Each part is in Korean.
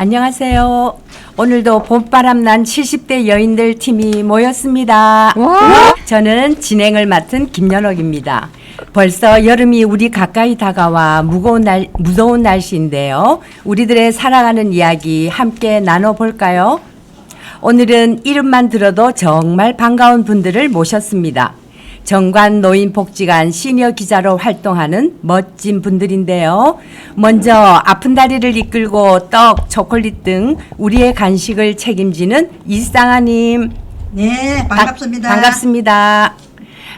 안녕하세요. 오늘도 봄바람 난 70대 여인들 팀이 모였습니다. 와. 저는 진행을 맡은 김연옥입니다. 벌써 여름이 우리 가까이 다가와 무거운 날, 무더운 날씨인데요. 우리들의 살아가는 이야기 함께 나눠볼까요? 오늘은 이름만 들어도 정말 반가운 분들을 모셨습니다. 정관 노인 복지관 시니어 기자로 활동하는 멋진 분들인데요. 먼저 아픈 다리를 이끌고 떡, 초콜릿 등 우리의 간식을 책임지는 이상아님. 네, 반갑습니다. 바- 반갑습니다.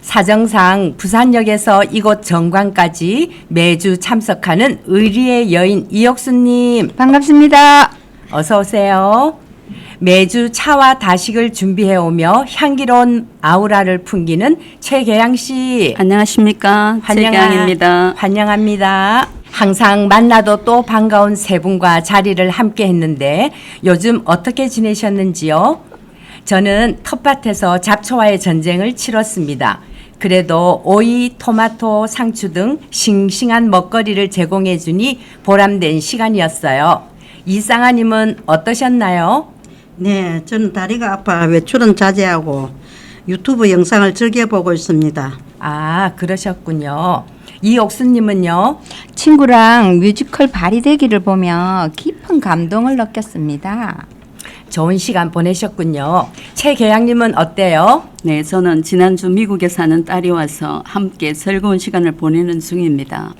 사정상 부산역에서 이곳 정관까지 매주 참석하는 의리의 여인 이옥수님. 반갑습니다. 어서 오세요. 매주 차와 다식을 준비해 오며 향기로운 아우라를 풍기는 최계양 씨. 안녕하십니까. 최경입니다. 환영합니다. 항상 만나도 또 반가운 세 분과 자리를 함께 했는데 요즘 어떻게 지내셨는지요? 저는 텃밭에서 잡초와의 전쟁을 치렀습니다. 그래도 오이, 토마토, 상추 등 싱싱한 먹거리를 제공해 주니 보람된 시간이었어요. 이상아님은 어떠셨나요? 네, 저는 다리가 아파 외출은 자제하고 유튜브 영상을 즐겨보고 있습니다. 아, 그러셨군요. 이옥수님은요? 친구랑 뮤지컬 발휘되기를 보며 깊은 감동을 느꼈습니다. 좋은 시간 보내셨군요. 최계양님은 어때요? 네, 저는 지난주 미국에 사는 딸이 와서 함께 즐거운 시간을 보내는 중입니다.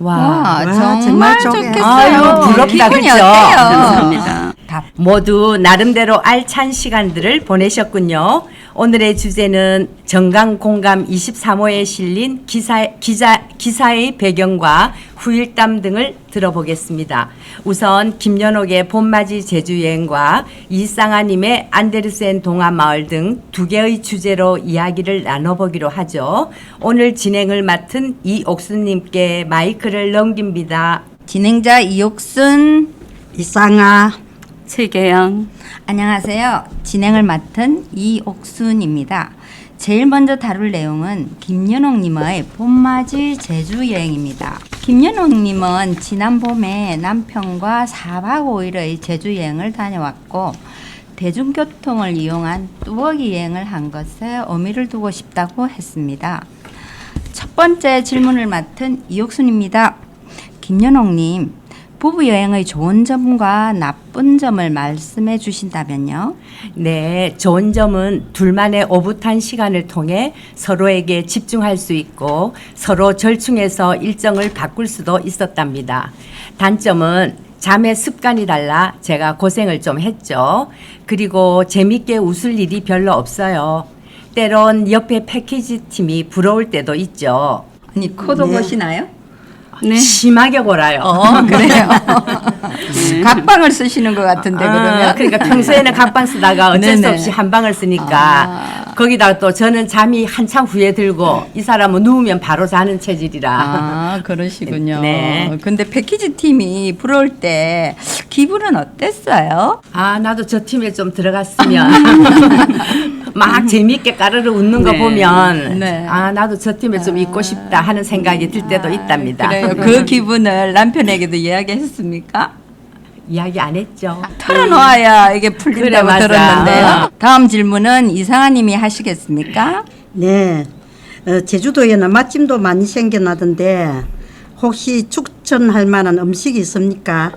와, 와, 정말 정말 좋겠어요. 아유, 부럽다, 기분이 그쵸? 어때요? 감사합니다. 다 모두 나름대로 알찬 시간들을 보내셨군요. 오늘의 주제는 정강 공감 23호에 실린 기사, 기자, 기사의 배경과 후일담 등을 들어보겠습니다. 우선 김연옥의 봄맞이 제주여행과 이상아님의 안데르센 동화마을 등 두 개의 주제로 이야기를 나눠보기로 하죠. 오늘 진행을 맡은 이옥수님께 마이크를 넘깁니다. 진행자 이옥순 이상아, 최계양, 안녕하세요. 진행을 맡은 이옥순입니다. 제일 먼저 다룰 내용은 김연옥님의 봄맞이 제주 여행입니다. 김연옥님은 지난 봄에 남편과 4박 5일의 제주 여행을 다녀왔고 대중교통을 이용한 뚜벅이 여행을 한 것에 의미를 두고 싶다고 했습니다. 첫 번째 질문을 맡은 이옥순입니다. 김연옥님, 부부 여행의 좋은 점과 나쁜 점을 말씀해 주신다면요? 네, 좋은 점은 둘만의 오붓한 시간을 통해 서로에게 집중할 수 있고 서로 절충해서 일정을 바꿀 수도 있었답니다. 단점은 잠의 습관이 달라 제가 고생을 좀 했죠. 그리고 재밌게 웃을 일이 별로 없어요. 때론 옆에 패키지 팀이 부러울 때도 있죠. 아니 코도 네. 보시나요? 네, 심하게 골아요. 어 그래요. 각방을 쓰시는 것 같은데 아, 그러면 그러니까 평소에는 각방 쓰다가 어쩔 수 네네. 없이 한 방을 쓰니까 아. 거기다가 또 저는 잠이 한참 후에 들고 이 사람은 누우면 바로 자는 체질이라 아 그러시군요. 네. 근데 패키지 팀이 부러울 때 기분은 어땠어요? 아 나도 저 팀에 좀 들어갔으면 막 재미있게 까르르 웃는 거 네. 보면 네. 아 나도 저 팀에 좀 있고 싶다 하는 생각이 들 때도 있답니다. 그래요. 그 기분을 남편에게도 이야기했습니까? 이야기 안 했죠. 털어놓아야 이게 그래, 풀린다고 맞아. 들었는데요. 어. 다음 질문은 이상아님이 하시겠습니까? 네, 어, 제주도에는 맛집도 많이 생겨나던데 혹시 추천할 만한 음식이 있습니까?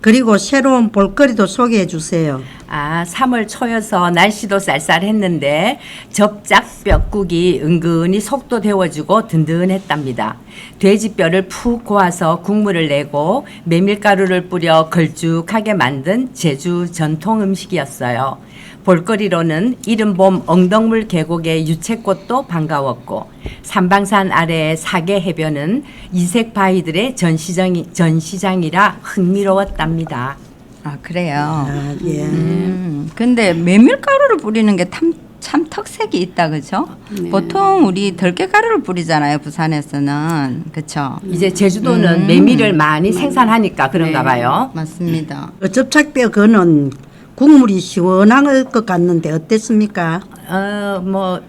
그리고 새로운 볼거리도 소개해 주세요. 아, 3월 초여서 날씨도 쌀쌀했는데 접작 뼈국이 은근히 속도 데워주고 든든했답니다. 돼지뼈를 푹 고아서 국물을 내고 메밀가루를 뿌려 걸쭉하게 만든 제주 전통 음식이었어요. 볼거리로는 이른 봄 엉덩물 계곡의 유채꽃도 반가웠고 삼방산 아래의 사계 해변은 이색 바위들의 전시장이, 전시장이라 흥미로웠답니다. 아 그래요. 아, 예. 음, 근데 메밀가루를 뿌리는 게참 참 특색이 있다 그죠? 보통 우리 들깨가루를 뿌리잖아요 부산에서는 그렇죠? 이제 제주도는 메밀을 많이 생산하니까 그런가 네. 봐요. 맞습니다. 어, 접착뼈 그는 국물이 시원할 것 같는데 어땠습니까? 어, 뭐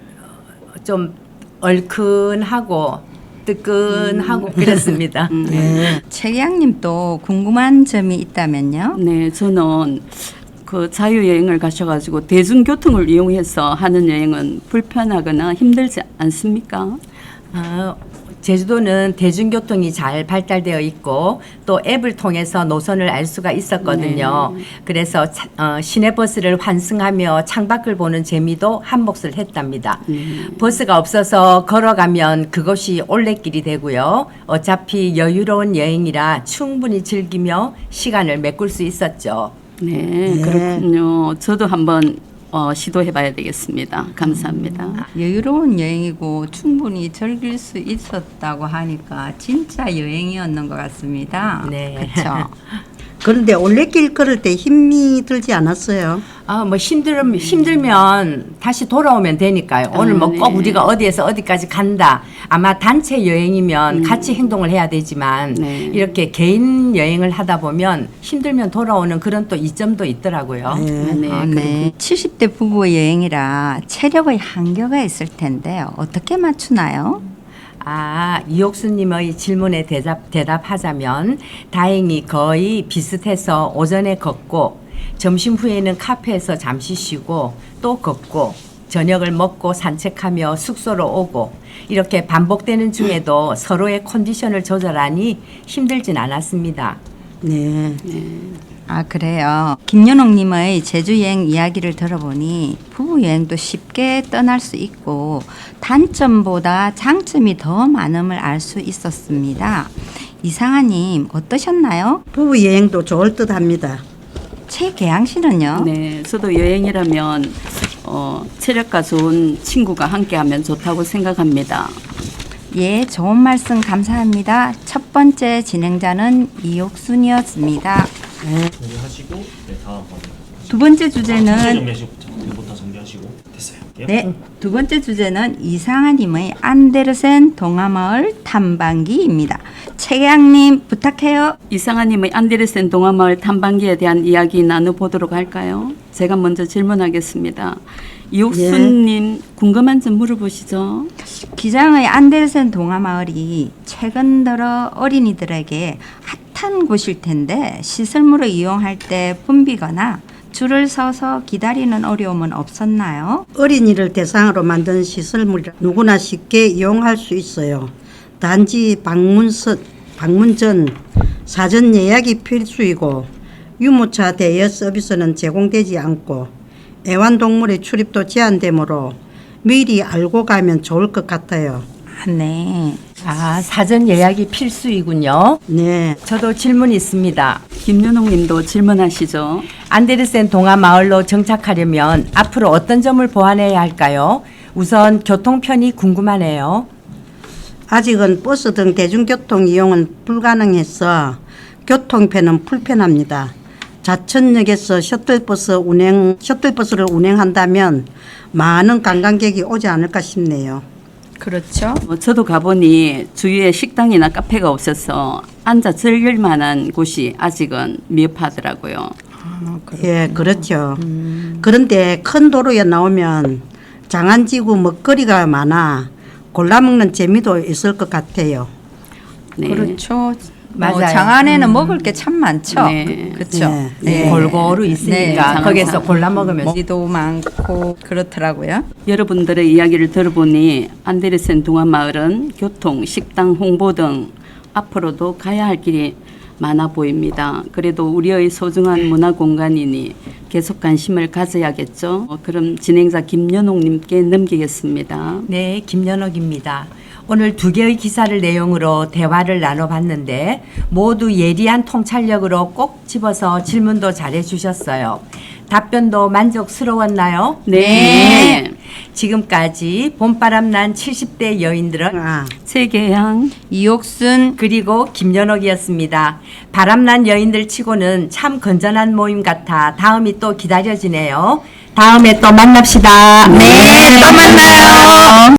좀 얼큰하고 뜨끈하고 그랬습니다. 네. 최기양님도 궁금한 점이 있다면요. 네, 저는 그 자유 여행을 가셔가지고 대중교통을 이용해서 하는 여행은 불편하거나 힘들지 않습니까? 아, 제주도는 대중교통이 잘 발달되어 있고 또 앱을 통해서 노선을 알 수가 있었거든요. 그래서 차- 어, 시내버스를 환승하며 창밖을 보는 재미도 한몫을 했답니다. 버스가 없어서 걸어가면 그것이 올레길이 되고요. 어차피 여유로운 여행이라 충분히 즐기며 시간을 메꿀 수 있었죠. 네, 그렇군요. 저도 한번 어, 시도해봐야 되겠습니다. 감사합니다. 여유로운 여행이고 충분히 즐길 수 있었다고 하니까 진짜 여행이었는 것 같습니다. 네. 그렇죠. 그런데 올레길 걸을 때 힘이 들지 않았어요. 아, 뭐 힘들 힘들면 다시 돌아오면 되니까요. 오늘 뭐 꼭 네. 우리가 어디에서 어디까지 간다. 아마 단체 여행이면 같이 행동을 해야 되지만 네. 이렇게 개인 여행을 하다 보면 힘들면 돌아오는 그런 또 이점도 있더라고요. 네. 네, 아, 네. 70대 부부 여행이라 체력의 한계가 있을 텐데 어떻게 맞추나요? 아, 이옥수님의 질문에 대답, 대답하자면 다행히 거의 비슷해서 오전에 걷고 점심 후에는 카페에서 잠시 쉬고 또 걷고 저녁을 먹고 산책하며 숙소로 오고 이렇게 반복되는 중에도 서로의 컨디션을 조절하니 힘들진 않았습니다. 네. 아 그래요. 김연옥님의 제주 여행 이야기를 들어보니 부부 여행도 쉽게 떠날 수 있고 단점보다 장점이 더 많음을 알 수 있었습니다. 이상아님 어떠셨나요? 부부 여행도 좋을 듯 합니다. 최계양 씨는요? 네, 저도 여행이라면 어, 체력과 좋은 친구가 함께하면 좋다고 생각합니다. 예, 좋은 말씀 감사합니다. 첫 번째 진행자는 이옥순이었습니다. 정리하시고 네 다음 두 번째 전체 주제는 정리하시고 부터 정리하시고 됐어요. 예? 네, 두 번째 주제는 이상아님의 안데르센 동화마을 탐방기입니다. 최양님 부탁해요. 이상아님의 안데르센 동화마을 탐방기에 대한 이야기 나눠보도록 할까요? 제가 먼저 질문하겠습니다. 이옥순님 궁금한 점 물어보시죠. 기장의 안데르센 동화마을이 최근 들어 어린이들에게 핫한 곳일 텐데 시설물을 이용할 때 붐비거나 줄을 서서 기다리는 어려움은 없었나요? 어린이를 대상으로 만든 시설물이라 누구나 쉽게 이용할 수 있어요. 단지 방문 서, 방문 전 사전 예약이 필수이고 유모차 대여 서비스는 제공되지 않고 애완동물의 출입도 제한되므로 미리 알고 가면 좋을 것 같아요. 아, 네. 아, 사전 예약이 필수이군요. 네. 저도 질문이 있습니다. 김윤홍 님도 질문하시죠. 안데르센 동화 마을로 정착하려면 앞으로 어떤 점을 보완해야 할까요? 우선 교통편이 궁금하네요. 아직은 버스 등 대중교통 이용은 불가능해서 교통편은 불편합니다. 자천역에서 셔틀버스 운행 셔틀버스를 운행한다면 많은 관광객이 오지 않을까 싶네요. 그렇죠. 어, 저도 가보니 주위에 식당이나 카페가 없어서 앉아 즐길 만한 곳이 아직은 미흡하더라고요. 예, 그렇죠. 그런데 큰 도로에 나오면 장안지구 먹거리가 많아 골라 먹는 재미도 있을 것 같아요. 네. 그렇죠. 맞아요. 뭐 장안에는 먹을 게 참 많죠. 네. 그렇죠. 네. 골고루 있으니까 네, 거기서. 골라 먹으면 먹이도 많고 그렇더라고요. 여러분들의 이야기를 들어보니 안데르센 동화 마을은 교통, 식당, 홍보 등 앞으로도 가야 할 길이 많아 보입니다. 그래도 우리의 소중한 문화 공간이니 계속 관심을 가져야겠죠. 어, 그럼 진행자 김연옥님께 넘기겠습니다. 네, 김연옥입니다. 오늘 두 개의 기사를 내용으로 대화를 나눠봤는데 모두 예리한 통찰력으로 꼭 집어서 질문도 잘해 주셨어요. 답변도 만족스러웠나요? 네. 지금까지 봄바람 난 70대 여인들은 아, 세계양 이옥순 그리고 김연옥이었습니다. 바람난 여인들 치고는 참 건전한 모임 같아 다음이 또 기다려지네요. 다음에 또 만납시다. 네, 또 만나요.